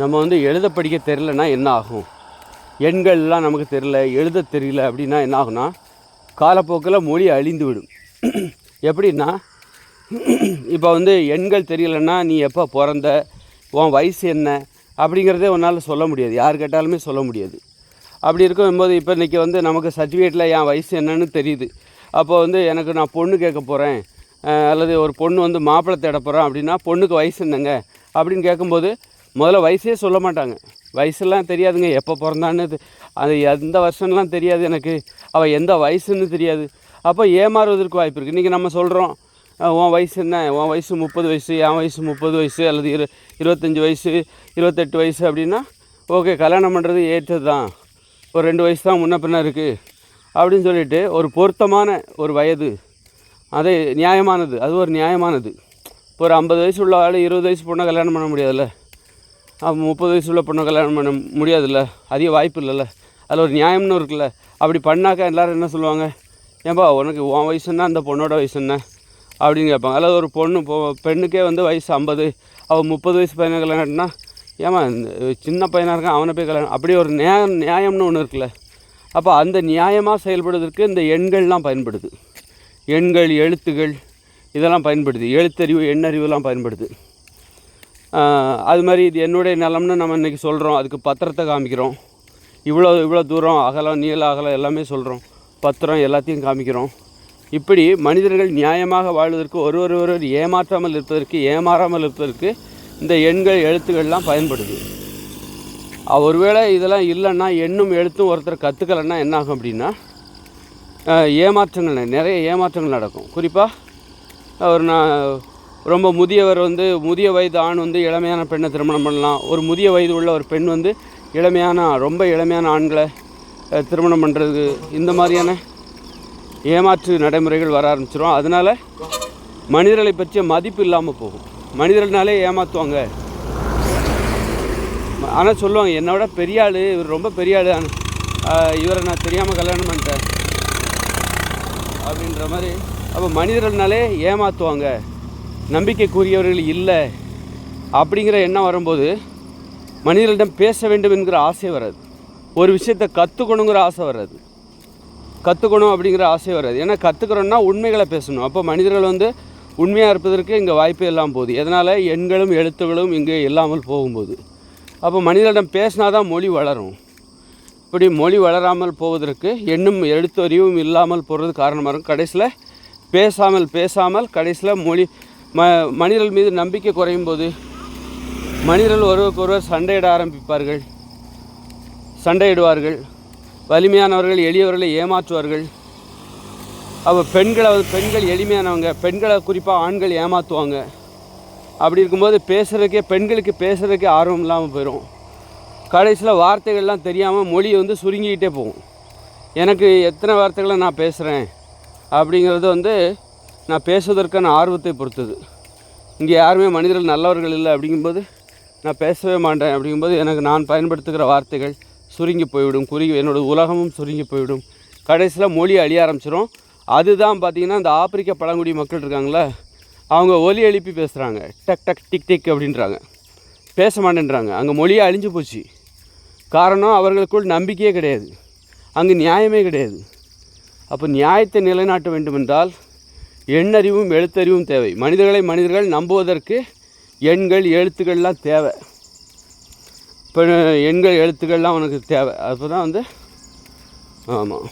நம்ம வந்து எழுத படிக்க தெரிலனா என்ன ஆகும்? எண்கள்லாம் நமக்கு தெரியல எழுத தெரியல அப்படின்னா என்ன ஆகும்னா காலப்போக்கில் மொழி அழிந்து விடும் எப்படின்னா இப்போ வந்து எண்கள் தெரியலன்னா நீ எப்போ பிறந்த உன் வயசு என்ன அப்படிங்கிறதே உன்னால் சொல்ல முடியாது. யார் கேட்டாலுமே சொல்ல முடியாது. அப்படி இருக்கும்போது இப்போ இன்றைக்கி வந்து நமக்கு சர்டிஃபிகேட்டில் என் வயசு என்னன்னு தெரியுது. அப்போ வந்து எனக்கு நான் பொண்ணு கேட்க போகிறேன் அல்லது ஒரு பொண்ணு வந்து மாப்பிள்ளை தேட போகிறேன் அப்படின்னா பொண்ணுக்கு வயசு என்னங்க? அப்படின்னு கேட்கும்போது முதல்ல வயசே சொல்ல மாட்டாங்க. வயசுலாம் தெரியாதுங்க எப்போ பிறந்தான்னு அது எந்த வருஷம்லாம் தெரியாது எனக்கு. அவள் எந்த வயசுன்னு தெரியாது. அப்போ ஏமாறுவதற்கு வாய்ப்பு இருக்குது இன்றைக்கி நம்ம சொல்கிறோம் உன் வயசு என்ன? உன் வயசு முப்பது வயசு என் வயசு முப்பது வயசு அல்லது இரு இருபத்தஞ்சி வயசு இருபத்தெட்டு வயசு அப்படின்னா ஓகே கல்யாணம் பண்ணுறது ஏற்றது தான் ஒரு ரெண்டு வயசு தான் முன்ன பின்ன இருக்குது அப்படின்னு சொல்லிட்டு ஒரு பொருத்தமான ஒரு வயது. அது நியாயமானது. அது ஒரு நியாயமானது. இப்போ ஒரு ஐம்பது வயசு உள்ள ஆள் இருபது வயசு பொண்ணை கல்யாணம் பண்ண முடியாதுல்ல. முப்பது வயசு உள்ள பொண்ணை கல்யாணம் பண்ண முடியாதுல்ல? அதிக வாய்ப்பு இல்லைல்ல? அதில் ஒரு நியாயம்னு இருக்குல்ல? அப்படி பண்ணாக்கா எல்லாரும் என்ன சொல்லுவாங்க? ஏன்பா உனக்கு உன் வயசு என்ன? அந்த பொண்ணோட வயசு என்ன? அப்படின்னு கேட்பாங்க. அல்லது ஒரு பொண்ணு பெண்ணுக்கே வந்து வயசு ஐம்பது அவள் முப்பது வயசு பையனை கல்யாணம்னா ஏமா இந்த சின்ன பையனாக இருக்கான் அவனை போய் கல்யாணம் அப்படி ஒரு நியாயம் நியாயம்னு ஒன்று இருக்குல்ல? அப்போ அந்த நியாயமாக செயல்படுவதற்கு இந்த எண்கள்லாம் பயன்படுது. எண்கள் எழுத்துகள் இதெல்லாம் பயன்படுது. எழுத்தறிவு எண்ணறிவுலாம் பயன்படுது. அது மாதிரி இது என்னுடைய நிலம்னு நம்ம இன்றைக்கி சொல்கிறோம் அதுக்கு பத்திரத்தை காமிக்கிறோம். இவ்வளோ இவ்வளோ தூரம் அகலம் நீள அகலம் எல்லாமே சொல்கிறோம் பத்திரம் எல்லாத்தையும் காமிக்கிறோம். இப்படி மனிதர்கள் நியாயமாக வாழ்வதற்கு ஒரு ஒருவர் ஏமாற்றாமல் இருப்பதற்கு ஏமாறாமல் இருப்பதற்கு இந்த எண்கள் எழுத்துக்கள்லாம் பயன்படுது. ஒருவேளை இதெல்லாம் இல்லைன்னா எண்ணும் எழுத்தும் ஒருத்தர் கற்றுக்கலைன்னா என்ன ஆகும் அப்படின்னா ஏமாற்றங்கள் நிறைய ஏமாற்றங்கள் நடக்கும். குறிப்பாக ஒரு நான் ரொம்ப முதியவர் வந்து முதிய வயது ஆண் வந்து இளமையான பெண்ணை திருமணம் பண்ணலாம். ஒரு முதிய வயது உள்ள ஒரு பெண் வந்து இளமையான ரொம்ப இளமையான ஆண்களை திருமணம் பண்ணுறது இந்த மாதிரியான ஏமாற்று நடைமுறைகள் வர ஆரம்பிச்சிடும் அதனால் மனிதர்களை பற்றிய மதிப்பு இல்லாமல் போகும். மனிதர்கள்னாலே ஏமாற்றுவாங்க ஆனால் சொல்லுவாங்க என்னை விட பெரிய ஆள் இவர் ரொம்ப பெரிய ஆள். இவரை நான் தெரியாமல் கல்யாணம் பண்ணிட்டேன். அப்படின்ற மாதிரி அப்போ மனிதர்கள்னாலே ஏமாற்றுவாங்க நம்பிக்கைக்குரியவர்கள் இல்லை அப்படிங்கிற எண்ணம் வரும்போது மனிதர்களிடம் பேச வேண்டும் என்கிற ஆசை வராது. ஒரு விஷயத்தை கற்றுக்கணுங்கிற ஆசை வராது. கற்றுக்கணும் அப்படிங்கிற ஆசை வராது. ஏன்னா கற்றுக்கிறோன்னா உண்மைகளை பேசணும். அப்போ மனிதர்கள் வந்து உண்மையாக இருப்பதற்கு இங்கே வாய்ப்பே இல்லாமல் போகுது. எதனால்? எண்களும் எழுத்துகளும் இங்கே இல்லாமல் போகும்போது. அப்போ மனிதர்களிடம் பேசினா தான் மொழி வளரும். இப்படி மொழி வளராமல் போவதற்கு எண்ணும் எழுத்தறிவும் இல்லாமல் போகிறது காரணமாக இருக்கும். கடைசியில் பேசாமல் பேசாமல் கடைசியில் மொழி ம மனிதர்கள் மீது நம்பிக்கை குறையும் போது மனிதர்கள் ஒருவருக்கொருவர் சண்டையிட ஆரம்பிப்பார்கள். சண்டையிடுவார்கள். வலிமையானவர்கள் எளியவர்களை ஏமாற்றுவார்கள். அப்போ பெண்களை பெண்கள் எளிமையானவங்க பெண்களை குறிப்பாக ஆண்கள் ஏமாற்றுவாங்க அப்படி இருக்கும்போது பேசுகிறதுக்கே பெண்களுக்கு பேசுகிறதுக்கே ஆர்வம் இல்லாமல் போயிடும் கடைசியில் வார்த்தைகள்லாம் தெரியாமல் மொழியை வந்து சுருங்கிக்கிட்டே போகும். எனக்கு எத்தனை வார்த்தைகளை நான் பேசுகிறேன் அப்படிங்கிறது வந்து நான் பேசுவதற்கான ஆர்வத்தை பொறுத்தது. இங்கே யாருமே மனிதர்கள் நல்லவர்கள் இல்லை அப்படிங்கும்போது நான் பேசவே மாட்டேன் அப்படிங்கும்போது எனக்கு நான் பயன்படுத்துகிற வார்த்தைகள் சுருங்கி போய்விடும். குறுகி என்னோடய உலகமும் சுருங்கி போய்விடும். கடைசியில் மொழி அழிய ஆரம்பிச்சிடும் அதுதான் பார்த்திங்கன்னா இந்த ஆப்பிரிக்க பழங்குடி மக்கள் இருக்காங்களே அவங்க ஒலி எழுப்பி பேசுகிறாங்க டக் டக் டிக் டிக் அப்படின்றாங்க. பேச மாட்டேன்றாங்க. அங்கே மொழியே அழிஞ்சு போச்சு. காரணம் அவர்களுக்குள் நம்பிக்கையே கிடையாது. அங்கே நியாயமே கிடையாது. அப்போ நியாயத்தை நிலைநாட்ட வேண்டுமென்றால் எண்ணறிவும் எழுத்தறிவும் தேவை. மனிதர்களை மனிதர்கள் நம்புவதற்கு எண்கள் எழுத்துக்கள்லாம் தேவை. இப்போ எண்கள் எழுத்துக்கள்லாம் உனக்கு தேவை. அப்போ தான் வந்து ஆமாம்